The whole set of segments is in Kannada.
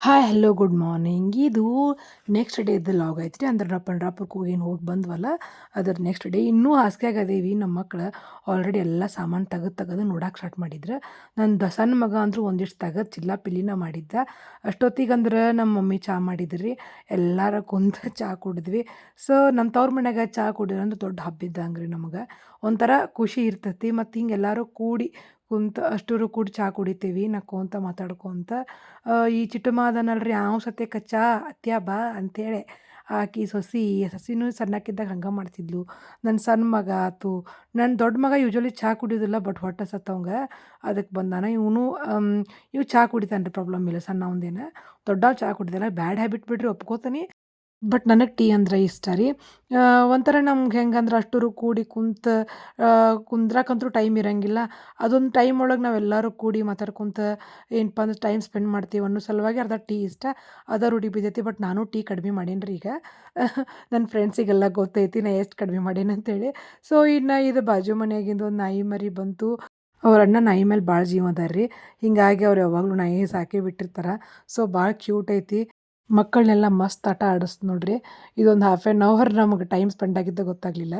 ಹಾಯ್ ಹಲೋ ಗುಡ್ ಮಾರ್ನಿಂಗ್ ಇದು ನೆಕ್ಸ್ಟ್ ಡೇದು ಲಾಗ್ ಐತ್ರಿ. ಅಂದ್ರೆ ನಾವು ಪಂಡ್ರಾಪುರಕ್ಕೆ ಹೋಗಿ ಏನು ಹೋಗಿ ಬಂದ್ವಲ್ಲ, ಅದ್ರ ನೆಕ್ಸ್ಟ್ ಡೇ ಇನ್ನೂ ಹಾಸಿಗೆಯಾಗ ಅದೇವಿ. ನಮ್ಮ ಮಕ್ಳು ಆಲ್ರೆಡಿ ಎಲ್ಲ ಸಾಮಾನು ತೆಗೆದು ತೆಗೆದು ನೋಡಕ್ಕೆ ಸ್ಟಾರ್ಟ್ ಮಾಡಿದ್ರು. ನನ್ನ ದಸನ್ ಮಗ ಅಂದರೂ ಒಂದಿಷ್ಟು ತೆಗೆದು ಚಿಲ್ಲ ಪಿಲ್ಲಿನ ಮಾಡಿದ್ದ. ಅಷ್ಟೊತ್ತಿಗೆ ಅಂದ್ರೆ ನಮ್ಮ ಮಮ್ಮಿ ಚಹಾ ಮಾಡಿದ್ರಿ. ಎಲ್ಲರೂ ಕುಂತು ಚಹಾ ಕುಡಿದ್ವಿ. ಸೊ ನಮ್ಮ ತವ್ರ ಮನ್ಯಾಗ ಚಹಾ ಕುಡಿದ್ರೆ ಅಂದ್ರೆ ದೊಡ್ಡ ಹಬ್ಬ ಇದ್ದಂಗೆ ರೀ ನಮಗೆ. ಒಂಥರ ಖುಷಿ ಇರ್ತೈತಿ. ಮತ್ತು ಹಿಂಗೆ ಎಲ್ಲರೂ ಕೂಡಿ ಕುಂತು ಅಷ್ಟರು ಕೂಡಿ ಚಹಾ ಕುಡಿತೀವಿ ನಕ್ಕೊಂತ ಮಾತಾಡ್ಕೊಂತ ಈ ಚಿಟ್ಟಮ್ಮ ಅದನಲ್ರಿ ಯಾವ ಸತೆ ಕಚ್ಚಾ, ಅತ್ಯ ಬಾ ಅಂತೇಳಿ. ಆಕಿ ಸೊಸಿ, ಸೊಸಿನೂ ಸಣ್ಣಕ್ಕಿದ್ದಾಗ ಹಂಗೆ ಮಾಡ್ತಿದ್ಲು. ನನ್ನ ಸಣ್ಣ ಮಗ ಆತು. ನನ್ನ ದೊಡ್ಡ ಮಗ ಯೂಶ್ವಲಿ ಚಹಾ ಕುಡಿಯೋದಿಲ್ಲ ಬಟ್ ಹೊಟ್ಟೆ ಸತ್ತವಂಗ. ಅದಕ್ಕೆ ಬಂದಾನ. ಇವನು ಇವು ಚಹಾ ಕುಡಿತಾನೆ ರೀ ಪ್ರಾಬ್ಲಮ್ ಇಲ್ಲ ಸಣ್ಣವಂದೇನು ದೊಡ್ಡವ ಚಹಾ ಕುಡಿದಿಲ್ಲ ಬ್ಯಾಡ್ ಹ್ಯಾಬಿಟ್ ಬಿಡ್ರಿ, ಒಪ್ಕೋತಾನೆ. ಬಟ್ ನನಗೆ ಟೀ ಅಂದ್ರೆ ಇಷ್ಟ ರೀ. ಒಂಥರ ನಮ್ಗೆ ಹೆಂಗಂದ್ರೆ ಅಷ್ಟರು ಕೂಡಿ ಕುಂತ ಕುಂದ್ರಕ್ಕಂತೂ ಟೈಮ್ ಇರಂಗಿಲ್ಲ. ಅದೊಂದು ಟೈಮ್ ಒಳಗೆ ನಾವೆಲ್ಲರೂ ಕೂಡಿ ಮಾತಾಡ್ಕೊಂತ ಏನಪ್ಪ ಅಂದ್ರೆ ಟೈಮ್ ಸ್ಪೆಂಡ್ ಮಾಡ್ತೀವಿ ಅನ್ನೋ ಸಲುವಾಗಿ ಅರ್ಧ ಟೀ ಇಷ್ಟ. ಅದ ರೂಢಿ ಬಿದ್ದೈತಿ ಬಟ್ ನಾನು ಟೀ ಕಡಿಮೆ ಮಾಡೀನಿ ರೀ ಈಗ. ನನ್ನ ಫ್ರೆಂಡ್ಸಿಗೆಲ್ಲ ಗೊತ್ತೈತಿ, ನಾ ಎಷ್ಟು ಕಡಿಮೆ ಮಾಡೀನಿ ಅಂತೇಳಿ. ಸೊ ಇನ್ನು ಇದು ಬಾಜು ಮನೆಯಾಗಿಂದು ಒಂದು ನಾಯಿ ಮರಿ ಬಂತು. ಅವ್ರ ಅಣ್ಣ ನಾಯಿ ಮೇಲೆ ಭಾಳ ಜೀವ ಅದಾರ ರೀ. ಹಿಂಗಾಗಿ ಅವ್ರು ಯಾವಾಗಲೂ ನಾಯಿ ಸಾಕಿ ಬಿಟ್ಟಿರ್ತಾರೆ. ಸೊ ಭಾಳ ಕ್ಯೂಟ್ ಐತಿ. ಮಕ್ಕಳನ್ನೆಲ್ಲ ಮಸ್ತ್ ಆಟ ಆಡಿಸ್ತು ನೋಡ್ರಿ. ಇದೊಂದು ಹಾಫ್ ಆ್ಯನ್ ಅವರ್ ನಮಗೆ ಟೈಮ್ ಸ್ಪೆಂಡ್ ಆಗಿದ್ದು ಗೊತ್ತಾಗಲಿಲ್ಲ.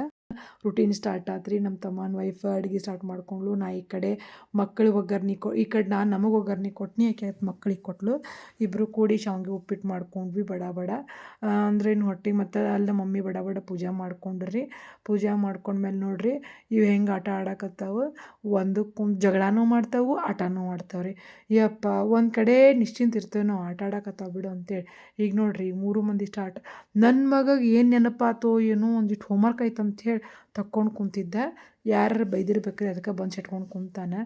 ರುಟೀನ್ ಸ್ಟಾರ್ಟ್ ಆತ್ರಿ. ನಮ್ಮ ತಮ್ಮನ ವೈಫ್ ಅಡುಗೆ ಸ್ಟಾರ್ಟ್ ಮಾಡ್ಕೊಂಡ್ಳು. ನಾ ಈ ಕಡೆ ಮಕ್ಕಳಿಗೆ ಒಗ್ಗರ್ನಿ ಕೊ, ಈ ಕಡೆ ನಾನು ನಮಗೆ ಒಗ್ಗರ್ನಿ ಕೊಟ್ನಿ ಆಕೆ ಮಕ್ಕಳಿಗೆ ಕೊಟ್ಲು. ಇಬ್ಬರು ಕೂಡಿ ಶಾವಿಗೆ ಉಪ್ಪಿಟ್ಟು ಮಾಡ್ಕೊಂಡ್ವಿ ಬಡ ಬಡ. ಅಂದ್ರೆ ಇನ್ನು ಹೊಟ್ಟೆ ಮತ್ತು ಅಲ್ಲಿ ಮಮ್ಮಿ ಬಡ ಬಡ ಪೂಜೆ ಮಾಡ್ಕೊಂಡ್ರಿ. ಪೂಜೆ ಮಾಡ್ಕೊಂಡ್ಮೇಲೆ ನೋಡ್ರಿ ಇವು ಹೆಂಗೆ ಆಟ ಆಡಕತ್ತಾವು. ಒಂದು ಜಗಳನೂ ಮಾಡ್ತಾವು, ಆಟನೂ ಆಡ್ತಾವೆ ರೀ ಯಪ್ಪ, ಒಂದು ಕಡೆ ನಿಶ್ಚಿಂತ ಇರ್ತೇವೆ ನಾವು ಆಟ ಆಡಕತ್ತಾವ ಬಿಡು ಅಂತೇಳಿ. ಈಗ ನೋಡ್ರಿ ಮೂರು ಮಂದಿ ಸ್ಟಾರ್ಟ್ ನನ್ನ ಮಗಗೆ ಏನು ನೆನಪಾತೋ ಏನೋ ಒಂದಿಷ್ಟು ಹೋಮ್ವರ್ಕ್ ಐತೆ ಹೇಳಿ. ತಕ್ಕೊಂಡು ಕುಂತಿದ್ದೆ. ಯಾರು ಬೈದಿರ್ಬೇಕ್ರಿ ಅದಕ್ಕೆ ಬಂದು ಸೆಟ್ಕೊಂಡು ಕುಂತಾನೆ.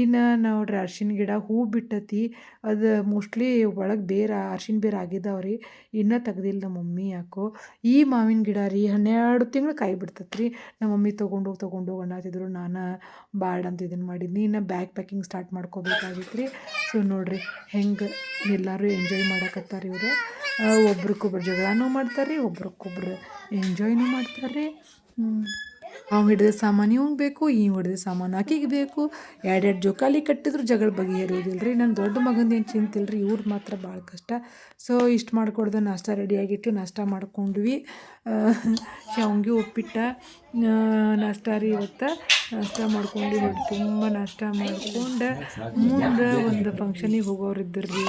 ಇನ್ನು ನೋಡ್ರಿ ಅರ್ಶಿನ ಗಿಡ ಹೂ ಬಿಟ್ಟತಿ. ಅದು ಮೋಸ್ಟ್ಲಿ ಒಳಗೆ ಬೇರೆ, ಅರ್ಶಿನ ಬೇರೆ ಆಗಿದ್ದಾವೆ ರೀ ಇನ್ನೂ ತೆಗ್ದಿಲ್ಲ ನಮ್ಮ ಮಮ್ಮಿ ಯಾಕೋ. ಈ ಮಾವಿನ ಗಿಡ ರೀ ಹನ್ನೆರಡು ತಿಂಗಳು ಕಾಯಿ ಬಿಡ್ತೈತೆ ರೀ ನಮ್ಮ ಮಮ್ಮಿ ತೊಗೊಂಡೋಗಿ ತೊಗೊಂಡೋಗಿ ಅನ್ನತಿದ್ರು ನಾನು ಬ್ಯಾಡ್ ಅಂತ ಇದನ್ನು ಮಾಡಿದ್ನಿ. ಇನ್ನು ಬ್ಯಾಗ್ ಪ್ಯಾಕಿಂಗ್ ಸ್ಟಾರ್ಟ್ ಮಾಡ್ಕೋಬೇಕಾಗಿತ್ತು ರೀ ಸೊ ನೋಡಿರಿ ಹೆಂಗೆ ಎಲ್ಲರೂ ಎಂಜಾಯ್ ಮಾಡಕತ್ತಾರೆ ಇವರು. ಒಬ್ರಿಗೊಬ್ರು ಜಗಳನೂ ಮಾಡ್ತಾರೆ ರೀ ಒಬ್ರಿಗೊಬ್ರು ಎಂಜಾಯ್ನೂ ಮಾಡ್ತಾರೆ ರೀ ಅವ ಹಿಡಿದ ಸಾಮಾನು ಇವಂಗೆ ಬೇಕು ಈ ಹೊಡೆದ ಸಾಮಾನು ಆಕಿಗೆ ಬೇಕು. ಎರಡೆರಡು ಎರಡು ಜೋಕಾಲಿ ಕಟ್ಟಿದ್ರು ಜಗಳ ಬಗೆಹರಿಯೋದಿಲ್ಲ ರೀ ನನ್ನ ದೊಡ್ಡ ಮಗಂದು ಏನು ಚಿಂತಿಲ್ಲ ರೀ ಇವ್ರು ಮಾತ್ರ ಭಾಳ ಕಷ್ಟ. ಸೊ ಇಷ್ಟು ಮಾಡಿಕೊಡ್ದೆ ನಾಷ್ಟ ರೆಡಿಯಾಗಿಟ್ಟು ನಾಷ್ಟ ಮಾಡ್ಕೊಂಡ್ವಿ. ಶಾವ್ಗೆ ಉಪ್ಪಿಟ್ಟ ನಾಷ್ಟ ರೀ ಇವತ್ತು. ನಾಷ್ಟ ಮಾಡ್ಕೊಂಡು ಹೊಟ್ಟೆ ತುಂಬ ನಾಷ್ಟ ಮಾಡ್ಕೊಂಡು ಮುಂದೆ ಒಂದು ಫಂಕ್ಷನಿಗೆ ಹೋಗೋರು ಇದ್ದರು ರೀ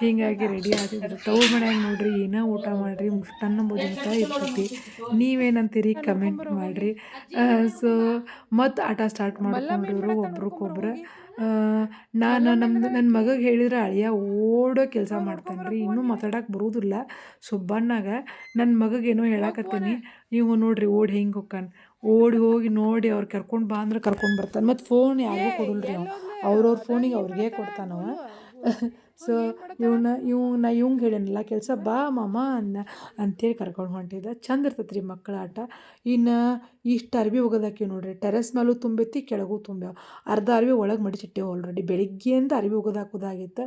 ಹೀಗಾಗಿ ರೆಡಿ ಆಗಿದ್ರು ತವ್ರ ಮನ್ಯಾಗ ನೋಡ್ರಿ ಏನೋ ಊಟ ಮಾಡಿರಿ ಮುಷ್ಟನ್ನ ಭೋಜನ ಇರ್ತೈತಿ. ನೀವೇನಂತೀರಿ? ಕಮೆಂಟ್ ಮಾಡಿರಿ. ಸೊ ಮತ್ತು ಆಟ ಸ್ಟಾರ್ಟ್ ಮಾಡ್ಕೊಂಡ್ರು ಒಬ್ರಿಗೊಬ್ರು ನಾನು ನಮ್ದು ನನ್ನ ಮಗಗೆ ಹೇಳಿದ್ರೆ ಅಳಿಯ ಓಡೋ ಕೆಲಸ ಮಾಡ್ತಾನೆ ರೀ ಇನ್ನೂ ಮಾತಾಡೋಕೆ ಬರೋದಿಲ್ಲ. ಸುಬ್ಬಣ್ಣಾಗ ನನ್ನ ಮಗಗೆ ಏನೋ ಹೇಳಕತ್ತೀನಿ ನೀವು ನೋಡ್ರಿ ಓಡಿ ಹೆಂಗೆ ಹೊಕ್ಕಾನ ಓಡಿ ಹೋಗಿ ನೋಡಿ ಅವ್ರು ಕರ್ಕೊಂಡು ಬಾ ಅಂದ್ರೆ ಕರ್ಕೊಂಡು ಬರ್ತಾನೆ. ಮತ್ತು ಫೋನ್ ಯಾರಿಗೂ ಕೊಡಲ್ರಿ ಅವ್ರವ್ರ ಫೋನಿಗೆ ಅವ್ರಿಗೆ ಕೊಡ್ತಾನವ. ಸೊ ಇವನ್ನ ಇವ್ ನಾ ಇವಂಗೆ ಹೇಳ್ಯಾನಲ್ಲ ಕೆಲಸ ಬಾ ಮಾಮ ಅನ್ನ ಅಂತೇಳಿ ಕರ್ಕೊಂಡು ಹೊಂಟಿದ್ದ. ಚಂದ ಇರ್ತೈತೆ ರೀ ಮಕ್ಕಳ ಆಟ. ಇನ್ನು ಇಷ್ಟು ಅರ್ಬಿ ಒಗದಾಕಿವಿ ನೋಡ್ರಿ ಟೆರೆಸ್ ಮೇಲೂ ತುಂಬೈತಿ ಕೆಳಗೂ ತುಂಬ್ಯಾವ ಅರ್ಧ ಅರ್ವಿ ಒಳಗೆ ಮಡಿಸಿಟ್ಟೇವು ಆಲ್ರೆಡಿ ಬೆಳಿಗ್ಗೆಯಿಂದ ಅರ್ವಿ ಒಗೋದಾಕೋದಾಗಿತ್ತು.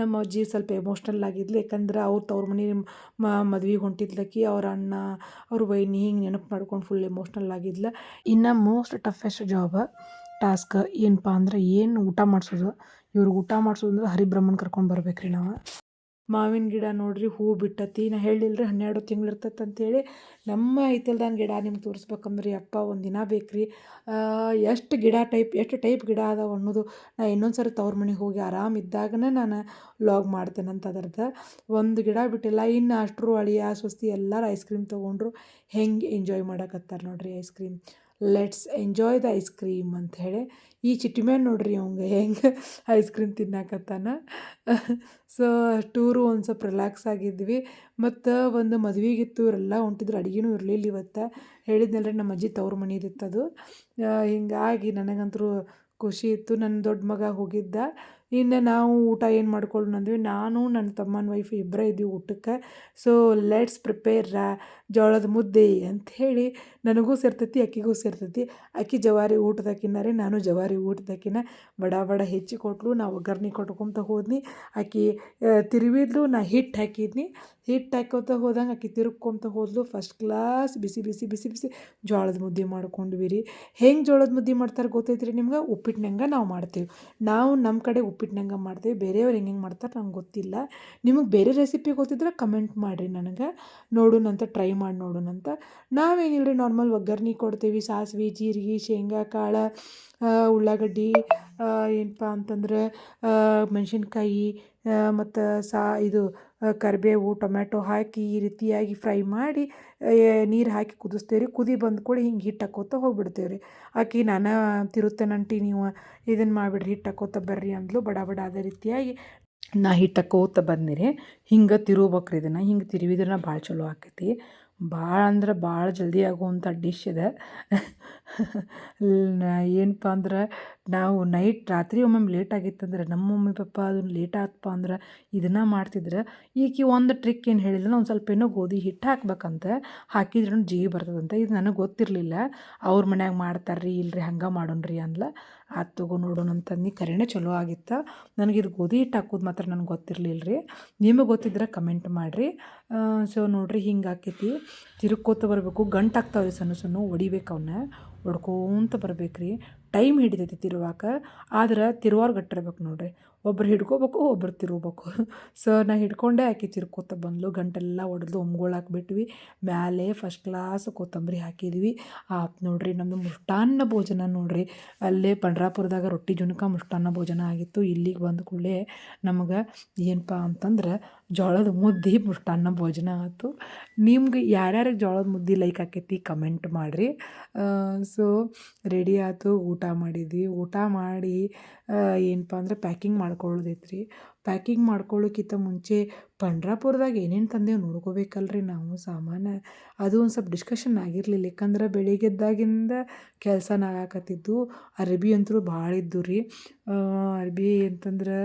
ನಮ್ಮ ಅಜ್ಜಿ ಸ್ವಲ್ಪ ಎಮೋಷ್ನಲ್ ಆಗಿದ್ಲು ಯಾಕಂದ್ರೆ ಅವ್ರು ತವ್ರ ಮನೆ ಮದ್ವೆಗೆ ಹೊಂಟಿದ್ಲಕ್ಕಿ ಅವ್ರ ಅಣ್ಣ ಅವ್ರ ಬೈನಿ ಹಿಂಗೆ ನೆನಪು ಮಾಡ್ಕೊಂಡು ಫುಲ್ ಎಮೋಷ್ನಲ್ ಆಗಿದ್ಲು. ಇನ್ನು ಮೋಸ್ಟ್ ಟಫೆಸ್ಟ್ ಜಾಬ ಟಾಸ್ಕ್ ಏನಪ್ಪ ಅಂದ್ರೆ ಏನು ಊಟ ಮಾಡಿಸೋದು? ಇವ್ರಿಗೆ ಊಟ ಮಾಡಿಸೋದು ಅಂದ್ರೆ ಹರಿಬ್ರಹ್ಮನ್ ಕರ್ಕೊಂಡು ಬರ್ಬೇಕು ರೀ ನಾವು. ಮಾವಿನ ಗಿಡ ನೋಡ್ರಿ, ಹೂ ಬಿಟ್ಟತಿ. ನಾ ಹೇಳಿಲ್ರಿ ಹನ್ನೆರಡು ತಿಂಗಳು ಇರ್ತೈತೆ ಅಂತೇಳಿ. ನಮ್ಮ ಐತಿಲ್ದಾನ ಗಿಡ ನಿಮ್ಗೆ ತೋರಿಸ್ಬೇಕಂದ್ರಿ ಅಪ್ಪ ಒಂದು ದಿನ ಬೇಕು ಎಷ್ಟು ಗಿಡ ಟೈಪ್, ಎಷ್ಟು ಟೈಪ್ ಗಿಡ ಅದಾವ ಅನ್ನೋದು ನಾ ಇನ್ನೊಂದು ಸರಿ ತವ್ರ ಮನೆಗೆ ಹೋಗಿ ಆರಾಮಿದ್ದಾಗನೇ ನಾನು ಲಾಗ್ ಮಾಡ್ತೇನೆ ಅಂತ ಅದರದ್ದು. ಒಂದು ಗಿಡ ಬಿಟ್ಟಿಲ್ಲ, ಇನ್ನು ಅಷ್ಟರು ಅಳಿಯ, ಸ್ವಸ್ತಿ ಎಲ್ಲರೂ ಐಸ್ ಕ್ರೀಮ್ ತೊಗೊಂಡ್ರು ಹೆಂಗೆ ಎಂಜಾಯ್ ಮಾಡಕತ್ತಾರೆ ನೋಡ್ರಿ ice cream. Let's enjoy the ice cream ಅಂತ ಹೇಳಿ, ಈ ಚಿಟ್ಟಿ ಮೇಲೆ ನೋಡ್ರಿ ಅವಂಗೆ ಹೆಂಗೆ ಐಸ್ ಕ್ರೀಮ್ ತಿನ್ನಕತ್ತಾನ? ಸೊ ಟೂರು ಒಂದು ಸ್ವಲ್ಪ ರಿಲ್ಯಾಕ್ಸ್ ಆಗಿದ್ವಿ. ಮತ್ತು ಒಂದು ಮದುವೆಗಿತ್ತು ಇವರೆಲ್ಲ ಹೊಂಟಿದ್ರು, ಅಡುಗೆನೂ ಇರಲಿಲ್ಲ ಇವತ್ತು. ಹೇಳಿದ್ನಲ್ರಿ ನಮ್ಮ ಅಜ್ಜಿ ತವ್ರ ಮನೆದಿತ್ತು ಅದು ಹಿಂಗಾಗಿ ನನಗಂತೂ ಖುಷಿ ಇತ್ತು. ನನ್ನ ದೊಡ್ಡ ಮಗ ಹೋಗಿದ್ದ. ಇನ್ನು ನಾವು ಊಟ ಏನು ಮಾಡ್ಕೊಳ್ಳೋಣ ಅಂದ್ವಿ. ನಾನು ನನ್ನ ತಮ್ಮನ ವೈಫ್ ಇಬ್ಬರೇ ಇದ್ದೀವಿ ಊಟಕ್ಕೆ. ಸೊ ಲೆಟ್ಸ್ ಪ್ರಿಪೇರ್ ಜೋಳದ ಮುದ್ದೆ ಅಂಥೇಳಿ ನನಗೂ ಸೇರ್ತೈತಿ, ಅಕ್ಕಿಗೂ ಸೇರ್ತೈತಿ. ಅಕ್ಕಿ ಜವಾರಿ ಊಟದ ರೀ, ನಾನು ಜವಾರಿ ಊಟದಾಕಿನ. ಬಡ ಬಡ ಹೆಚ್ಚಿ ಕೊಟ್ಲು ನಾ ಒಗ್ಗರ್ಣೆ ಕೊಟ್ಕೊತ ಹೋದ್ನಿ. ಆಕಿ ತಿರುವಿದ್ಲು, ನಾ ಹಿಟ್ಟು ಹಾಕಿದ್ನಿ. ಹಿಟ್ಟು ಹಾಕೋತ ಹೋದಂಗೆ ಆಕಿ ತಿರುಗ್ಕೊತ ಹೋದ್ಲು. ಫಸ್ಟ್ ಕ್ಲಾಸ್ ಬಿಸಿ ಬಿಸಿ ಬಿಸಿ ಬಿಸಿ ಜೋಳದ ಮುದ್ದೆ ಮಾಡ್ಕೊಂಡ್ವಿ ರೀ. ಹೆಂಗೆ ಜೋಳದ ಮುದ್ದೆ ಮಾಡ್ತಾರೆ ಗೊತ್ತೈತ್ರಿ ನಿಮ್ಗೆ? ಉಪ್ಪಿಟ್ಟಿನಂಗೆ ನಾವು ಮಾಡ್ತೀವಿ. ನಾವು ನಮ್ಮ ಕಡೆ ಉಪ್ಪಿಟ್ಟಿನಂಗೆ ಮಾಡ್ತೀವಿ ಬೇರೆಯವ್ರು ಹೆಂಗೆ ಮಾಡ್ತಾರೆ ನಂಗೆ ಗೊತ್ತಿಲ್ಲ. ನಿಮಗೆ ಬೇರೆ ರೆಸಿಪಿ ಗೊತ್ತಿದ್ರೆ ಕಮೆಂಟ್ ಮಾಡಿರಿ ನನಗೆ. ನೋಡೋಣಂತ ಟ್ರೈ ಮಾಡಿ ನೋಡೋಣಂತ ನಾವೇನಿಲ್ಲ ರೀ ನಾರ್ಮಲ್ ಒಗ್ಗರ್ಣೆ ಕೊಡ್ತೀವಿ, ಸಾಸಿವೆ, ಜೀರಿಗೆ, ಶೇಂಗಾ, ಕಾಳು ಉಳ್ಳಾಗಡ್ಡಿ ಏನಪ್ಪ ಅಂತಂದ್ರೆ ಮೆಣಸಿನ್ಕಾಯಿ ಮತ್ತು ಸಾ, ಇದು ಕರಿಬೇವು, ಟೊಮ್ಯಾಟೊ ಹಾಕಿ ಈ ರೀತಿಯಾಗಿ ಫ್ರೈ ಮಾಡಿ ನೀರು ಹಾಕಿ ಕುದಿಸ್ತೇವೆ ರೀ ಕುದಿ ಬಂದ ಕೂಡ ಹಿಂಗೆ ಹಿಟ್ಟು ಹಾಕೋತ ಹೋಗ್ಬಿಡ್ತೇವೆ ರೀ ಆಕಿ, ನಾನು ತಿರುತ್ತೇನಂಟಿ ನೀವು ಇದನ್ನು ಮಾಡಿಬಿಡ್ರಿ ಹಿಟ್ಟು ಹಾಕೋತ ಬರ್ರಿ ಅಂದ್ಲು. ಬಡ ಬಡ ಅದೇ ರೀತಿಯಾಗಿ ನಾ ಹಿಟ್ಟು ಹಾಕೋತ ಬಂದಿರಿ ಹಿಂಗೆ ತಿರುಗ್ಬೇಕ್ರಿ ಇದನ್ನು. ಹಿಂಗೆ ತಿರುವಿದ್ರೆ ಭಾಳ ಚಲೋ ಆಕೈತಿ. ಭಾಳ ಅಂದ್ರೆ ಭಾಳ ಜಲ್ದಿ ಆಗುವಂಥ ಡಿಶ್ ಇದೆ. ಏನಪ್ಪ ಅಂದ್ರೆ, ನಾವು ನೈಟ್ ರಾತ್ರಿ ಒಮ್ಮೊಮ್ಮೆ ಲೇಟ್ ಆಗಿತ್ತಂದ್ರೆ, ನಮ್ಮ ಮಮ್ಮಿ, ಪಪ್ಪ ಅದನ್ನು ಲೇಟ್ ಆತಪ್ಪ ಅಂದ್ರೆ, ಇದನ್ನು ಮಾಡ್ತಿದ್ರೆ. ಈಕೆ ಒಂದು ಟ್ರಿಕ್ ಏನು ಹೇಳಿದ್ರೆ ಒಂದು ಸ್ವಲ್ಪ ಏನೋ ಗೋಧಿ ಹಿಟ್ಟು ಹಾಕ್ಬೇಕಂತ, ಹಾಕಿದ್ರೂ ಜೀವಿ ಬರ್ತದಂತೆ, ಇದು ನನಗೆ ಗೊತ್ತಿರಲಿಲ್ಲ. ಅವ್ರ ಮನ್ಯಾಗ ಮಾಡ್ತಾರೆ ರೀ ಇಲ್ರಿ ಹಂಗೆ ಮಾಡೋಣ್ರಿ ಅಂದ್ಲ. ಆತು ತಗೋ ನೋಡೋಣ ಅಂತಂದು ಕರೆನೇ ಚಲೋ ಆಗಿತ್ತು. ನನಗೆ ಇದು ಗೋಧಿ ಹಿಟ್ಟು ಹಾಕೋದು ಮಾತ್ರ ನನಗೆ ಗೊತ್ತಿರಲಿಲ್ಲ ರೀ ನಿಮಗೆ ಗೊತ್ತಿದ್ರೆ ಕಮೆಂಟ್ ಮಾಡಿರಿ. ಸೊ ನೋಡಿರಿ ಹಿಂಗೆ ಆಕೈತಿ. ತಿರುಕೋತ ಬರಬೇಕು, ಗಂಟು ಆಗ್ತಾವೆ ರೀ ಸಣ್ಣ ಸಣ್ಣ, ಹೊಡಿಬೇಕು ಅವನ್ನ ಹೊಡ್ಕೋಂತ ಬರ್ಬೇಕು ರೀ ಟೈಮ್ ಹಿಡಿತೈತಿ ತಿರುವಾಕ. ಆದ್ರೆ ತಿರುವಾರ್ ಗಟ್ಟಿರ್ಬೇಕು ನೋಡ್ರಿ. ಒಬ್ರು ಹಿಡ್ಕೋಬೇಕು, ಒಬ್ರು ತಿರುಗಬೇಕು. ಸೊ ನಾ ಹಿಡ್ಕೊಂಡೇ ಆಕೆ ತಿರ್ಕೋತ ಬಂದ್ಲು. ಗಂಟೆಲ್ಲ ಒಡೆದು ಒಮ್ಗೊಳಕ್ಕೆ ಬಿಟ್ವಿ ಮ್ಯಾಲೆ ಫಸ್ಟ್ ಕ್ಲಾಸ್ ಕೊತ್ತಂಬರಿ ಹಾಕಿದ್ವಿ. ಆಪ್ ನೋಡ್ರಿ ನಮ್ಮದು ಮುಷ್ಟಾನ್ನ ಭೋಜನ ನೋಡ್ರಿ. ಅಲ್ಲೇ ಪಂಡ್ರಾಪುರದಾಗ ರೊಟ್ಟಿ ಜುನಕ ಮುಷ್ಟಾನ್ನ ಭೋಜನ ಆಗಿತ್ತು. ಇಲ್ಲಿಗೆ ಬಂದ ಕೂಡಲೇ ನಮಗೆ ಏನಪ್ಪ ಅಂತಂದ್ರೆ ಜೋಳದ ಮುದ್ದೆ ಮುಷ್ಟಾನ್ನ ಭೋಜನ ಆಯಿತು. ನಿಮ್ಗೆ ಯಾರ್ಯಾರಿಗೆ ಜೋಳದ ಮುದ್ದೆ ಲೈಕ್ ಆಕೈತಿ ಕಮೆಂಟ್ ಮಾಡಿರಿ. ಸೊ ರೆಡಿ ಆಯಿತು, ಊಟ ಮಾಡಿದ್ವಿ. ಊಟ ಮಾಡಿ ಏನಪ್ಪ ಅಂದ್ರೆ ಪ್ಯಾಕಿಂಗ್ ಮಾಡ್ಕೊಳ್ಳೋದೈತೆ ರೀ ಪ್ಯಾಕಿಂಗ್ ಮಾಡ್ಕೊಳ್ಳೋಕ್ಕಿಂತ ಮುಂಚೆ ಪಂಡ್ರಾಪುರದಾಗ ಏನೇನು ತಂದೇವು ನೋಡ್ಕೋಬೇಕಲ್ರಿ ನಾವು ಸಾಮಾನು. ಅದು ಒಂದು ಸ್ವಲ್ಪ ಡಿಸ್ಕಷನ್ ಆಗಿರಲಿಲ್ಲ. ಯಾಕಂದ್ರೆ ಬೆಳಿಗ್ಗೆದ್ದಾಗಿಂದ ಕೆಲಸ ಆಗಾಕತ್ತಿದ್ದು. ಅರಬಿ ಅಂತೂ ಭಾಳ ಇದ್ದು ರೀ ಅರ್ಬಿ ಅಂತಂದ್ರೆ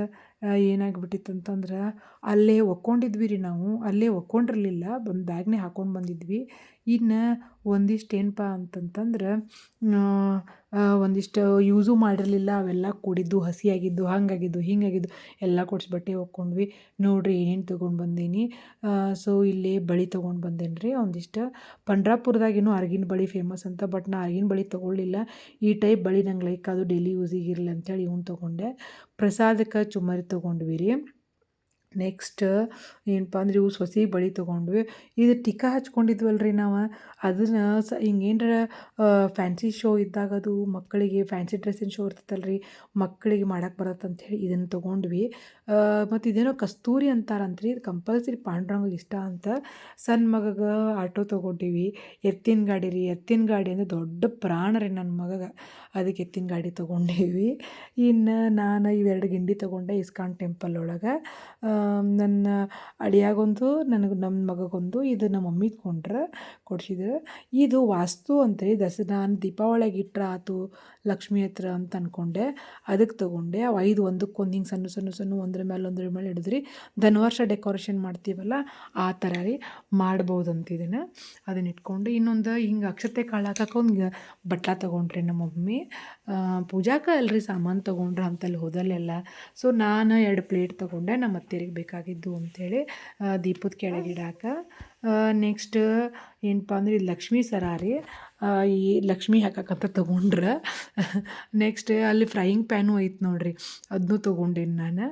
ಏನಾಗ್ಬಿಟ್ಟಿತ್ತು ಅಂತಂದ್ರೆ, ಅಲ್ಲೇ ಒಕ್ಕೊಂಡಿದ್ವಿ ರೀ ನಾವು, ಅಲ್ಲೇ ಒಕ್ಕೊಂಡಿರಲಿಲ್ಲ, ಬಂದು ಬ್ಯಾಗ್ನೇ ಹಾಕ್ಕೊಂಡು ಬಂದಿದ್ವಿ. ಇನ್ನು ಒಂದಿಷ್ಟು ಏನಪ್ಪ ಅಂತಂತಂದ್ರೆ ಒಂದಿಷ್ಟು ಯೂಸು ಮಾಡಿರಲಿಲ್ಲ, ಅವೆಲ್ಲ ಕೂಡಿದ್ದು, ಹಸಿಯಾಗಿದ್ದು, ಹಾಗಾಗಿದ್ದು, ಹಿಂಗಾಗಿದ್ದು, ಎಲ್ಲ ಕೊಡ್ಸಿ ಬಟ್ಟೆ ಒಕ್ಕೊಂಡ್ವಿ. ನೋಡಿರಿ, ಏನೇನು ತೊಗೊಂಡು ಬಂದೀನಿ. ಸೊ, ಇಲ್ಲಿ ಬಳಿ ತೊಗೊಂಡು ಬಂದೇನಿ ರೀ ಒಂದಿಷ್ಟು ಪಂಡ್ರಾಪುರದಾಗೇನು ಅರ್ಗಿನ ಬಳಿ ಫೇಮಸ್ ಅಂತ, ಬಟ್ ನಾ ಅರ್ಗಿನ ಬಳಿ ತೊಗೊಳ್ಳಿಲ್ಲ. ಈ ಟೈಪ್ ಬಳಿ ನಂಗೆ ಲೈಕ್ ಅದು ಡೈಲಿ ಯೂಸಿಗೆ ಇರಲಿ ಅಂತೇಳಿ ಇವ್ನು ತೊಗೊಂಡೆ. ಪ್ರಸಾದಕ್ಕೆ ಚುಮ್ಮರಿ ತೊಗೊಂಡ್ವಿ ರೀ ನೆಕ್ಸ್ಟ್ ಏನಪ್ಪ ಅಂದ್ರೆ ಇವು ಸೊಸಿ ಬಳಿ ತೊಗೊಂಡ್ವಿ. ಇದು ಟಿಕ್ಕ ಹಚ್ಕೊಂಡಿದ್ವಲ್ಲ ರೀ ನಾವು. ಅದನ್ನು ಸ ಹಿಂಗೇನ್ರ ಫ್ಯಾನ್ಸಿ ಶೋ ಇದ್ದಾಗ ಅದು ಮಕ್ಕಳಿಗೆ ಫ್ಯಾನ್ಸಿ ಡ್ರೆಸ್ಸಿನ ಶೋ ಇರ್ತೈತಲ್ಲ ರೀ ಮಕ್ಕಳಿಗೆ ಮಾಡಕ್ಕೆ ಬರತ್ತೆ ಅಂಥೇಳಿ ಇದನ್ನು ತೊಗೊಂಡ್ವಿ. ಮತ್ತು ಇದೇನೋ ಕಸ್ತೂರಿ ಅಂತಾರಂತ್ರಿ, ಇದು ಕಂಪಲ್ಸರಿ ಪಾಂಡ್ರಂಗ ಇಷ್ಟ ಅಂತ. ಸಣ್ಣ ಮಗಗೆ ಆಟೋ ತೊಗೊಂಡಿವಿ. ಎತ್ತಿನ ಗಾಡಿ ರೀ, ಎತ್ತಿನ ಗಾಡಿ ಅಂದರೆ ದೊಡ್ಡ ಪ್ರಾಣ ರೀ ನನ್ನ ಮಗಗೆ. ಅದಕ್ಕೆ ಎತ್ತಿನ ಗಾಡಿ ತೊಗೊಂಡೀವಿ. ಇನ್ನು ನಾನು ಇವೆರಡು ಗಿಂಡಿ ತೊಗೊಂಡೆ ಇಸ್ಕಾನ್ ಟೆಂಪಲ್ ಒಳಗೆ. ನನ್ನ ಅಡಿಯಾಗೊಂದು ನನಗೆ ನಮ್ಮ ಮಗಗೊಂದು ಇದು ನಮ್ಮ ಮಮ್ಮಿ ಕೊಂಡ್ರೆ, ಕೊಡ್ಸಿದ್ರು. ಇದು ವಾಸ್ತು ಅಂತೇಳಿ ರೀ ನಾನು ದೀಪಾವಳಿಗೆ ಇಟ್ಟರೆ ಆತು ಲಕ್ಷ್ಮಿ ಹತ್ರ ಅಂತ ಅಂದ್ಕೊಂಡೆ ಅದಕ್ಕೆ ತೊಗೊಂಡೆ. ಅವು ಐದು ಒಂದಕ್ಕೊಂದು ಹಿಂಗೆ ಸಣ್ಣ ಸಣ್ಣ ಸಣ್ಣ ಒಂದ್ರ ಮೇಲೆ ಒಂದ್ರ ಮೇಲೆ ಹಿಡಿದ್ರಿ. ಧನುವರ್ಷ ಡೆಕೋರೇಷನ್ ಮಾಡ್ತೀವಲ್ಲ ಆ ಥರ ರೀ ಮಾಡ್ಬೋದು ಅಂತ ಅದನ್ನ ಇಟ್ಕೊಂಡು ಇನ್ನೊಂದು ಹಿಂಗೆ ಅಕ್ಷತೆ ಕಾಳು ಹಾಕಕ್ಕೆ ಒಂದು ಬಟ್ಲ ತೊಗೊಂಡ್ರಿ ನಮ್ಮ ಮಮ್ಮಿ. ಪೂಜಾಕ ಅಲ್ರಿ ಸಾಮಾನು ತೊಗೊಂಡ್ರೆ ಅಂತಲ್ಲಿ ಹೋದಲ್ಲೆಲ್ಲ. ಸೊ, ನಾನು ಎರಡು ಪ್ಲೇಟ್ ತೊಗೊಂಡೆ. ನಮ್ಮ ಅತ್ತೆರಿಗೆ ಬೇಕಾಗಿದ್ದು ಅಂಥೇಳಿ ದೀಪದ ಕೆಳಗಿಡಾಕ. ನೆಕ್ಸ್ಟ್ ಏನಪ್ಪ ಅಂದ್ರೆ ಇದು ಲಕ್ಷ್ಮೀ ಸರ ರೀ ಈ ಲಕ್ಷ್ಮಿ ಹಾಕಕ್ಕಂತ ತೊಗೊಂಡ್ರೆ. ನೆಕ್ಸ್ಟ್ ಅಲ್ಲಿ ಫ್ರೈಯಿಂಗ್ ಪ್ಯಾನು ಐತೆ ನೋಡಿರಿ ಅದನ್ನೂ ತೊಗೊಂಡೇನಿ ನಾನು.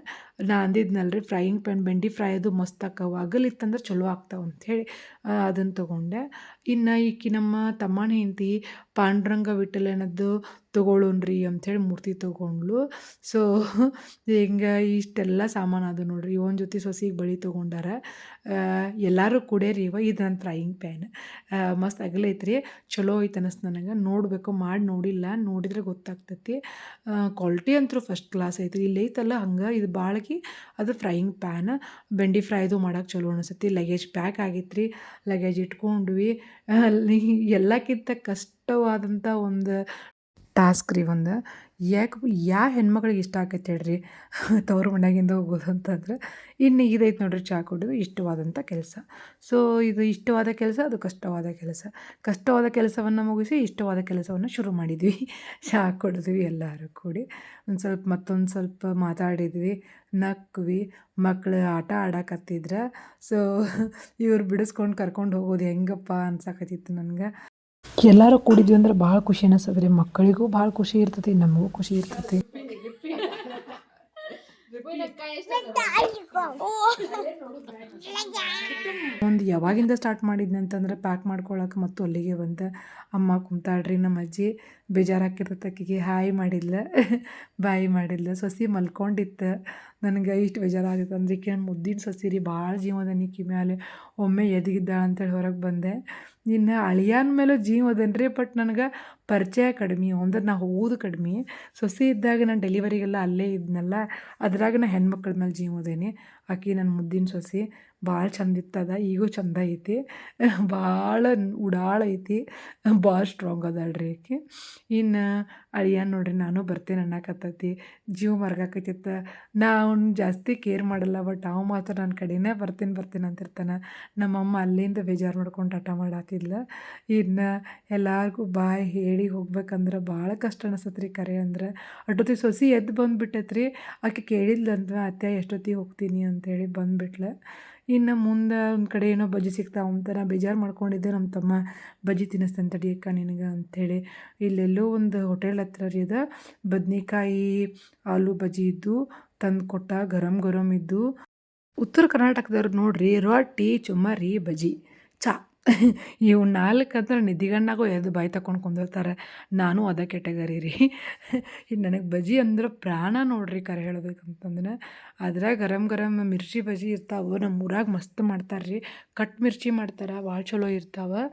ನಾ ಅಂದಿದ್ನಲ್ಲ ರೀ ಫ್ರೈಯಿಂಗ್ ಪ್ಯಾನ್ ಬೆಂಡಿ ಫ್ರೈ ಅದು ಮಸ್ತ್ ಆಕವ ಅಗಲಿತ್ತಂದ್ರೆ ಚಲೋ ಆಗ್ತಾವೆ ಅಂಥೇಳಿ ಅದನ್ನು ತೊಗೊಂಡೆ. ಇನ್ನು ಈಕಿ ನಮ್ಮ ತಮ್ಮನ ಹೆಂಡತಿ ಪಾಂಡುರಂಗ ವಿಠಲನದ್ದು ತೊಗೊಳ್ಳೋಣ್ರಿ ಅಂಥೇಳಿ ಮೂರ್ತಿ ತೊಗೊಂಡ್ಳು. ಸೊ ಹಿಂಗೆ ಇಷ್ಟೆಲ್ಲ ಸಾಮಾನು ಅದು ನೋಡಿರಿ. ಇವನ ಜೊತೆ ಸೊಸಿಗೆ ಬಳಿ ತೊಗೊಂಡಾರ. ಎಲ್ಲರೂ ಕುಡೇರಿ ಇವ. ಇದು ನನ್ನ ಫ್ರೈಯಿಂಗ್ ಪ್ಯಾನ್ ಮಸ್ತ್ ಅಗಲೈತೆ ರೀ ಚಲೋ ಐತೆ ಅನಿಸ್ತು ನನಗೆ. ನೋಡಬೇಕು, ಮಾಡಿ ನೋಡಿಲ್ಲ. ನೋಡಿದ್ರೆ ಗೊತ್ತಾಗ್ತೈತಿ. ಕ್ವಾಲಿಟಿ ಅಂತೂ ಫಸ್ಟ್ ಕ್ಲಾಸ್ ಐತೆ ಇಲ್ಲಿ ಐತಲ್ಲ, ಹಂಗೆ ಇದು ಬಾಳಗಿ, ಅದು ಫ್ರೈಯಿಂಗ್ ಪ್ಯಾನ್ ಬೆಂಡಿ ಫ್ರೈದು ಮಾಡೋಕೆ ಚಲೋ ಅನಿಸ್ತೈತಿ. ಲಗೇಜ್ ಪ್ಯಾಕ್ ಆಗಿತ್ತು ರೀ ಲಗೇಜ್ ಇಟ್ಕೊಂಡ್ವಿ ಎಲ್ಲಕ್ಕಿಂತ ಕಷ್ಟವಾದಂಥ ಒಂದು ಟಾಸ್ಕ್ ರೀ ಒಂದು. ಯಾಕೆ ಯಾವ ಹೆಣ್ಮಕ್ಳಿಗೆ ಇಷ್ಟ ಆಕೈತೆ ಹೇಳ್ರಿ? ತವ್ರ ಮನ್ಯಾಗಿಂದ ಹೋಗೋದು ಅಂತಂದ್ರೆ. ಇನ್ನು ಇದೈತೆ ನೋಡ್ರಿ ಚಹಾ ಕುಡಿದು ಇಷ್ಟವಾದಂಥ ಕೆಲಸ. ಸೊ ಇದು ಇಷ್ಟವಾದ ಕೆಲಸ, ಅದು ಕಷ್ಟವಾದ ಕೆಲಸ. ಕಷ್ಟವಾದ ಕೆಲಸವನ್ನು ಮುಗಿಸಿ ಇಷ್ಟವಾದ ಕೆಲಸವನ್ನು ಶುರು ಮಾಡಿದ್ವಿ. ಚಹಾ ಕುಡಿದ್ವಿ ಎಲ್ಲರೂ ಕೂಡಿ. ಒಂದು ಸ್ವಲ್ಪ ಮತ್ತೊಂದು ಸ್ವಲ್ಪ ಮಾತಾಡಿದ್ವಿ. ನಕ್ವಿ. ಮಕ್ಕಳು ಆಟ ಆಡಕತ್ತಿದ್ರೆ. ಸೊ ಇವ್ರು ಬಿಡಿಸ್ಕೊಂಡು ಕರ್ಕೊಂಡು ಹೋಗೋದು ಹೆಂಗಪ್ಪ ಅನ್ಸಕತ್ತಿತ್ತು ನನಗೆ. ಎಲ್ಲರೂ ಕೂಡಿದ್ವಿ ಅಂದ್ರೆ ಭಾಳ ಖುಷಿ ಅನಿಸ್ತದೆ ರೀ. ಮಕ್ಕಳಿಗೂ ಭಾಳ ಖುಷಿ ಇರ್ತೈತಿ, ನಮಗೂ ಖುಷಿ ಇರ್ತೈತಿ. ಒಂದು ಯಾವಾಗಿಂದ ಸ್ಟಾರ್ಟ್ ಮಾಡಿದ್ನಿ ಅಂತಂದ್ರೆ ಪ್ಯಾಕ್ ಮಾಡ್ಕೊಳಕ್ಕೆ ಮತ್ತು ಅಲ್ಲಿಗೆ ಬಂದ ಅಮ್ಮ ಕುಂತಾಳ್ರಿ, ನಮ್ಮ ಅಜ್ಜಿ ಬೇಜಾರಾಕಿರ್ತೈತೆ ಆಕಿಗೆ ಹಾಯ್ ಮಾಡಿಲ್ಲ ಬಾಯಿ ಮಾಡಿಲ್ಲ ಸಸಿ ಮಲ್ಕೊಂಡಿತ್ತು, ನನಗೆ ಇಷ್ಟು ಬೇಜಾರಾಗಿತ್ತು ಅಂದ್ರೆ ಈಕೆ ಮುದ್ದಿನ ಸೊಸಿ ರೀ, ಭಾಳ ಜೀವದ ಈಕಿ ಮೇಲೆ ಒಮ್ಮೆ ಎದಗಿದ್ದಾಳೆ ಅಂತೇಳಿ ಹೊರಗೆ ಬಂದೆ. ಇನ್ನು ಅಳಿಯನ ಮೇಲೂ ಜೀವ ಬಟ್ ನನಗೆ ಪರಿಚಯ ಕಡಿಮೆ ಅಂದ್ರೆ ನಾ ಹೋಗೋದು ಕಡಿಮೆ, ಸೊಸೆ ಇದ್ದಾಗ ನಾನು ಡೆಲಿವರಿಗೆಲ್ಲ ಅಲ್ಲೇ ಇದ್ನಲ್ಲ, ಅದ್ರಾಗ ನಾ ಹೆಣ್ಮಕ್ಳ ಮೇಲೆ ಜೀವ ಆಕೆ ನನ್ನ ಮುದ್ದಿನ ಸೊಸೆ ಭಾಳ ಚಂದ ಇತ್ತದ, ಈಗೂ ಚಂದ ಐತಿ. ಭಾಳ ಉಡಾಳ ಐತಿ ಭಾಳ ಸ್ಟ್ರಾಂಗ್ ಅದಾಳ್ರಿ ಆಕೆ. ಇನ್ನು ಅಳಿಯ ನೋಡ್ರಿ, ನಾನು ಬರ್ತೇನೆ ಅನ್ನಕತ್ತೈತಿ. ಜೀವ ಮರ್ಗಾಕತ್ತಿತ್ತ ನಾ ಅವ್ನು ಜಾಸ್ತಿ ಕೇರ್ ಮಾಡಲ್ಲ ಬಟ್ ಅವ ಮಾತ್ರ ನನ್ನ ಕಡೆನೇ ಬರ್ತೀನಿ ಬರ್ತೀನಿ ಅಂತಿರ್ತಾನೆ. ನಮ್ಮಮ್ಮ ಅಲ್ಲಿಂದ ಬೇಜಾರು ಮಾಡ್ಕೊಂಡು ಹಠ ಮಾಡಾತಿದ್ಲ. ಇನ್ನು ಎಲ್ಲರಿಗೂ ಬಾಯ್ ಹೇಳಿ. ಹೋಗ್ಬೇಕಂದ್ರೆ ಭಾಳ ಕಷ್ಟ ಅನಿಸತ್ರಿ ಕರೆ ಅಂದ್ರೆ. ಅಷ್ಟೊತ್ತಿಗೆ ಸೊಸಿ ಎದ್ದು ಬಂದುಬಿಟ್ಟೈತ್ರಿ, ಆಕೆ ಕೇಳಿದ್ಲಂತ ಅತ್ತೆ, ಎಷ್ಟೊತ್ತಿಗೆ ಹೋಗ್ತೀನಿ? ಅಂತೇಳಿ ಬಂದುಬಿಟ್ಲೆ. ಇನ್ನು ಮುಂದೆ ಒಂದು ಕಡೆ ಏನೋ ಬಜ್ಜಿ ಸಿಗ್ತಾವ ಅಂತ ನಾ ಬೇಜಾರು ಮಾಡ್ಕೊಂಡಿದ್ದೆ, ನಮ್ಮ ತಮ್ಮ ಬಜ್ಜಿ ತಿನ್ನಿಸ್ತಾನೆ ತಡಿಯಕ್ಕ ನಿನಗೆ ಅಂಥೇಳಿ ಇಲ್ಲೆಲ್ಲೋ ಒಂದು ಹೋಟೆಲ್ ಹತ್ರ ರೀ ಅದ. ಬದ್ನೆಕಾಯಿ, ಆಲೂ ಬಜ್ಜಿ ಇದ್ದು, ತಂದು ಕೊಟ್ಟ, ಗರಂ ಗರಂ ಇದ್ದು. ಉತ್ತರ ಕರ್ನಾಟಕದವ್ರು ನೋಡ್ರಿ, ರೊಟ್ಟಿ ಚುಮ್ಮರಿ ಬಜ್ಜಿ, ಚಾ. ಇವು ನಾಲ್ಕು ಅಂದ್ರೆ ನಿಧಿಗಣ್ಣಾಗೂ ಎದ್ದು ಬಾಯಿ ತಕೊಂಡು ಕುಂದಿರ್ತಾರೆ. ನಾನು ಅದೇ ಕೆಟಗರಿ ರೀ. ಇನ್ನು ನನಗೆ ಬಜಿ ಅಂದ್ರೆ ಪ್ರಾಣ ನೋಡ್ರಿ ಕರೆ ಹೇಳ್ಬೇಕಂತಂದ್ರೆ ಅದ್ರಾಗ ಗರಂ ಗರಂ ಮಿರ್ಚಿ ಬಜಿ ಇರ್ತಾವೆ. ನಮ್ಮ ಊರಾಗ ಮಸ್ತ್ ಮಾಡ್ತಾರೆ ರೀ ಕಟ್ ಮಿರ್ಚಿ ಮಾಡ್ತಾರೆ. ಭಾಳ ಚಲೋ ಇರ್ತಾವೆ.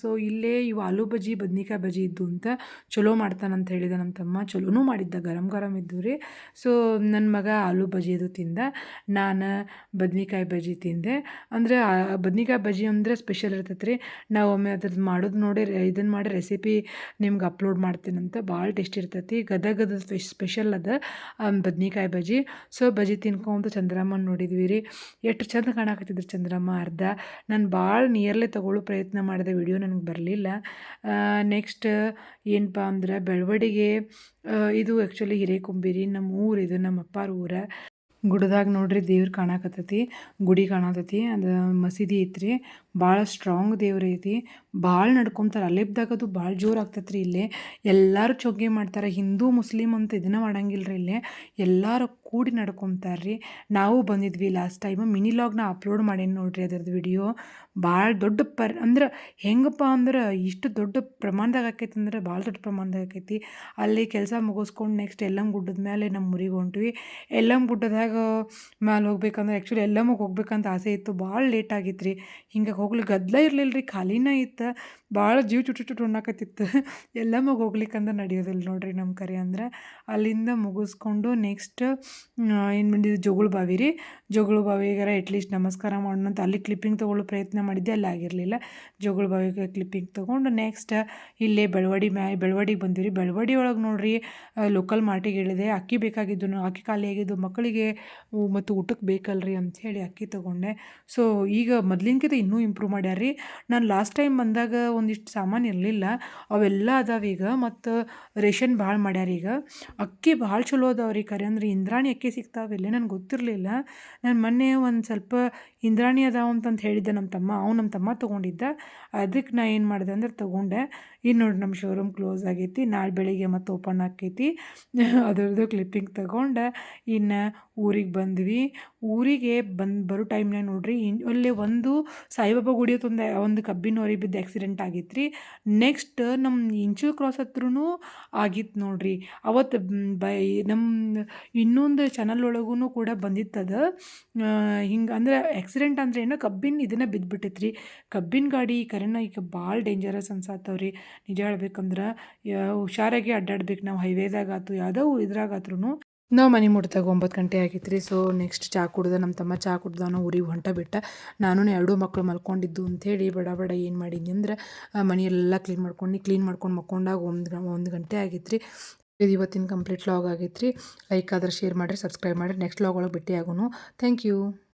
ಸೊ ಇಲ್ಲೇ ಇವು ಆಲೂ ಬಜ್ಜಿ, ಬದ್ನಿಕಾಯಿ ಬಜ್ಜಿ ಇದ್ದು ಅಂತ ಚಲೋ ಮಾಡ್ತಾನಂತ ಹೇಳಿದ ನಮ್ಮ ತಮ್ಮ. ಚಲೋನೂ ಮಾಡಿದ್ದ, ಗರಂ ಗರಂ ಇದ್ದು ರೀ. ಸೊ ನನ್ನ ಮಗ ಆಲೂ ಬಜ್ಜಿ ಇದು ತಿಂದ. ನಾನು ಬದ್ನಿಕಾಯಿ ಬಜ್ಜಿ ತಿಂದೆ. ಅಂದರೆ ಬದ್ನಿಕಾಯಿ ಬಜ್ಜಿ ಅಂದರೆ ಸ್ಪೆಷಲ್ ಇರ್ತೈತೆ ರೀ ನಾವು ಒಮ್ಮೆ ಅದ್ರದ್ದು ಮಾಡೋದು ನೋಡಿ ಇದನ್ನು ಮಾಡಿ ರೆಸಿಪಿ ನಿಮ್ಗೆ ಅಪ್ಲೋಡ್ ಮಾಡ್ತೀನಂತ ಭಾಳ ಟೇಸ್ಟ್ ಇರ್ತೈತಿ. ಗದಗದ ಸ್ಪೆಷಲ್ ಅದ ಬದ್ನಿಕಾಯಿ ಬಜ್ಜಿ. ಸೊ ಬಜ್ಜಿ ತಿನ್ಕೊಂತ ಚಂದ್ರಮ್ಮನ ನೋಡಿದ್ವಿ ರೀ. ಎಷ್ಟು ಚಂದ ಕಾಣಕತ್ತಿದ್ರು ಚಂದ್ರಮ್ಮ ಅರ್ಧ. ನಾನು ಭಾಳ ನಿಯರ್ಲಿ ತಗೊಳ್ಳೋ ಪ್ರಯತ್ನ ಮಾಡಿದೆ. ವಿಡಿಯೋ ನನಗೆ ಬರಲಿಲ್ಲ. ನೆಕ್ಸ್ಟ್ ಏನಪ್ಪ ಅಂದ್ರೆ ಬೆಳವಡಿಗೆ ಇದು ಆ್ಯಕ್ಚುಲಿ ಹಿರೇಕೊಂಬಿರಿ ನಮ್ಮ ಊರು ಇದು ನಮ್ಮ ಅಪ್ಪಾರ ಊರ. ಗುಡದಾಗ ನೋಡ್ರಿ ದೇವ್ರು ಕಾಣಕತ್ತೈತಿ, ಗುಡಿ ಕಾಣತೈತಿ ಅದು ಮಸೀದಿ ಐತ್ರಿ. ಭಾಳ ಸ್ಟ್ರಾಂಗ್ ದೇವ್ರು ಐತಿ ಭಾಳ ನಡ್ಕೊತಾರೆ. ಅದು ಭಾಳ ಜೋರು ಆಗ್ತೈತೆ ರೀ ಇಲ್ಲಿ. ಎಲ್ಲರೂ ಚೊಗ್ಗೆ ಮಾಡ್ತಾರೆ. ಹಿಂದೂ ಮುಸ್ಲಿಮ್ ಅಂತ ಇದನ್ನ ಮಾಡಂಗಿಲ್ಲ ರೀ ಇಲ್ಲಿ. ಎಲ್ಲರೂ ಕೂಡಿ ನಡ್ಕೊತಾರೆ ರೀ ನಾವು ಬಂದಿದ್ವಿ ಲಾಸ್ಟ್ ಟೈಮ್ ಮಿನಿ ಲಾಗ್ನ ಅಪ್ಲೋಡ್ ಮಾಡೇನಿ ನೋಡ್ರಿ ಅದ್ರದ್ದು ವಿಡಿಯೋ ಭಾಳ ದೊಡ್ಡ ಪರ್ ಅಂದ್ರೆ ಹೆಂಗಪ್ಪ ಅಂದ್ರೆ ಇಷ್ಟು ದೊಡ್ಡ ಪ್ರಮಾಣದಾಗ ಆಕೈತಿ ಅಂದ್ರೆ ಭಾಳ ದೊಡ್ಡ ಪ್ರಮಾಣದಾಗ ಆಕೈತಿ. ಅಲ್ಲಿ ಕೆಲಸ ಮುಗಿಸ್ಕೊಂಡು ನೆಕ್ಸ್ಟ್ ಎಲ್ಲಮ್ಮ ಗುಡ್ಡದ ಮೇಲೆ ನಮ್ಮ ಊರಿಗೆ ಹೊಂಟ್ವಿ. ಎಲ್ಲಮ್ಮ ಗುಡ್ಡದಾಗ ಮ್ಯಾಲೆ ಹೋಗ್ಬೇಕಂದ್ರೆ ಆ್ಯಕ್ಚುಲಿ ಎಲ್ಲಮ್ಮಗೆ ಹೋಗ್ಬೇಕಂತ ಆಸೆ ಇತ್ತು. ಭಾಳ ಲೇಟ್ ಆಗಿತ್ತು ರೀ ಹಿಂಗೆ ಹೋಗ್ಲಿಕ್ಕೆ ಗದ್ದಲ ಇರಲಿಲ್ಲ ರೀ ಖಾಲಿನ ಇತ್ತು, ಭಾಳ ಜೀವ ಚುಟು ಚುಟು ಉಣ್ಣಾಕತ್ತಿತ್ತು ಮಗು ಹೋಗ್ಲಿಕ್ಕಂದ್ರೆ ನಡೆಯೋದಿಲ್ಲ ನೋಡ್ರಿ ನಮ್ಮ ಕರೆ ಅಂದ್ರೆ. ಅಲ್ಲಿಂದ ಮುಗಿಸ್ಕೊಂಡು ನೆಕ್ಸ್ಟ್ ಏನು ಬಂದಿದ್ದು ಜೋಗುಳ ಬಾವಿ ರೀ ಜೋಗುಳ ಬಾವಿಗಾರ ಅಟ್ಲೀಸ್ಟ್ ನಮಸ್ಕಾರ ಮಾಡೋಣ ಅಂತ ಅಲ್ಲಿ ಕ್ಲಿಪ್ಪಿಂಗ್ ತೊಗೊಳ್ಳೋ ಪ್ರಯತ್ನ ಮಾಡಿದ್ದೆ, ಅಲ್ಲಿ ಆಗಿರಲಿಲ್ಲ. ಜೋಗುಳ ಬಾವಿಗೆ ಕ್ಲಿಪ್ಪಿಂಗ್ ತೊಗೊಂಡು ನೆಕ್ಸ್ಟ್ ಇಲ್ಲೇ ಬೆಳವಡಿ ಮ್ಯಾ, ಬೆಳವಡಿಗೆ ಬಂದಿವಿ ರೀ ಬೆಳವಡಿ ಒಳಗೆ ನೋಡ್ರಿ ಲೋಕಲ್ ಮಾರ್ಟಿಗೆ ಇಳಿದೆ ಅಕ್ಕಿ ಬೇಕಾಗಿದ್ದು, ಅಕ್ಕಿ ಖಾಲಿಯಾಗಿದ್ದು ಮಕ್ಕಳಿಗೆ ಮತ್ತು ಊಟಕ್ಕೆ ಬೇಕಲ್ರಿ ಅಂಥೇಳಿ ಅಕ್ಕಿ ತೊಗೊಂಡೆ. ಸೊ ಈಗ ಮೊದ್ಲಿನ್ಕಿಂತ ಇನ್ನೂ ಇಂಪ್ರೂವ್ ಮಾಡ್ಯಾರ ರೀ ನಾನು ಲಾಸ್ಟ್ ಟೈಮ್ ಬಂದಾಗ ಒಂದಿಷ್ಟು ಸಾಮಾನು ಇರಲಿಲ್ಲ. ಅವೆಲ್ಲ ಅದಾವ ಈಗ ಮತ್ತು ರೇಷನ್ ಭಾಳ ಮಾಡ್ಯಾರ ಈಗ. ಅಕ್ಕಿ ಭಾಳ ಚಲೋ ಅದಾವ ರೀ ಖರೆ ಅಂದ್ರೆ ಇಂದ್ರಾಣಿ ಅಕ್ಕಿ ಸಿಗ್ತಾವೆ ಇಲ್ಲೇ ನನಗೆ ಗೊತ್ತಿರಲಿಲ್ಲ. ನಾನು ಮೊನ್ನೆ ಒಂದು ಸ್ವಲ್ಪ ಇಂದ್ರಾಣಿ ಅದಾವ ಅಂತಂತ ಹೇಳಿದ್ದೆ ನಮ್ಮ ತಮ್ಮ. ಅವ್ನು ನಮ್ಮ ತಮ್ಮ ತೊಗೊಂಡಿದ್ದ. ಅದಕ್ಕೆ ನಾ ಏನು ಮಾಡಿದೆ ಅಂದ್ರೆ ತೊಗೊಂಡೆ. ಇನ್ನು ನೋಡಿ ನಮ್ಮ ಶೋರೂಮ್ ಕ್ಲೋಸ್ ಆಗೈತಿ. ನಾಳೆ ಬೆಳಿಗ್ಗೆ ಮತ್ತೆ ಓಪನ್ ಆಕೈತಿ ಅದರದ್ದು ಕ್ಲಿಪ್ಪಿಂಗ್ ತಗೊಂಡೆ. ಇನ್ನು ಊರಿಗೆ ಬಂದ್ವಿ. ಊರಿಗೆ ಬಂದು, ಬರೋ ಟೈಮ್ನಾಗ ನೋಡ್ರಿ ಅಲ್ಲಿ ಒಂದು ಸಾಯಿಬಾಬಾ ಗುಡಿ ಒಂದು ಒಂದು ಕಬ್ಬಿನ ಹೊರಿ ಬಿದ್ದು ಆಕ್ಸಿಡೆಂಟ್ ಆಗಿತ್ತು ರೀ ನೆಕ್ಸ್ಟ್ ನಮ್ಮ ಇಂಚು ಕ್ರಾಸ್ ಹತ್ರೂ ಆಗಿತ್ತು ನೋಡ್ರಿ. ಅವತ್ತು ಬೈ ನಮ್ಮ ಇನ್ನೊಂದು ಚಾನಲ್ ಒಳಗೂ ಕೂಡ ಬಂದಿತ್ತದ ಹಿಂಗೆ ಅಂದ್ರೆ ಆಕ್ಸಿಡೆಂಟ್ ಅಂದ್ರೆ ಏನೋ ಕಬ್ಬಿನ ಇದನ್ನು ಬಿದ್ದುಬಿಟ್ಟೈತೆ ರೀ ಕಬ್ಬಿನ ಗಾಡಿ, ಕರೆನ ಈಗ ಭಾಳ ಡೇಂಜರಸ್ ಅನ್ಸತ್ತವ್ರಿ ನಿಜ ಹೇಳ್ಬೇಕಂದ್ರೆ ಹುಷಾರಾಗಿ ಅಡ್ಡಾಡ್ಬೇಕು ನಾವು ಹೈವೇದಾಗ ಆಯ್ತು ಯಾವುದೋ ಇದ್ರಾಗಾತ್ರೂ ನಾವು ಮನೆ ಮುಟ್ದಾಗ ಒಂಬತ್ತು ಗಂಟೆ ಆಗಿತ್ತು ರೀ. ಸೊ ನೆಕ್ಸ್ಟ್ ಚಾ ಕುಡ್ದೆ ನಮ್ಮ ತಮ್ಮ ಚಾ ಕುಡ್ದವನು ಊರಿಗೆ ಹೊಂಟ ಬಿಟ್ಟ. ನಾನು ಎರಡೂ ಮಕ್ಕಳು ಮಲ್ಕೊಂಡಿದ್ದು ಅಂಥೇಳಿ ಬಡ ಬಡ ಏನು ಮಾಡಿದ್ನಿ ಅಂದ್ರೆ ಮನೆಯೆಲ್ಲ ಕ್ಲೀನ್ ಮಾಡ್ಕೊಂಡು ಕ್ಲೀನ್ ಮಾಡ್ಕೊಂಡು ಮಕ್ಕೊಂಡಾಗ ಒಂದು ಒಂದು ಗಂಟೆ ಆಗಿತ್ತು ರೀ. ಇದು ಇವತ್ತಿನ ಕಂಪ್ಲೀಟ್ ಲಾಗ್ ಆಗಿತ್ತು ರೀ. ಲೈಕ್ ಆದ್ರೆ ಶೇರ್ ಮಾಡಿರಿ ಸಬ್ಸ್ಕ್ರೈಬ್ ಮಾಡಿರಿ. ನೆಕ್ಸ್ಟ್ ಲಾಗ್ ಒಳಗೆ ಭೇಟಿ ಆಗೋನು ಥ್ಯಾಂಕ್ ಯು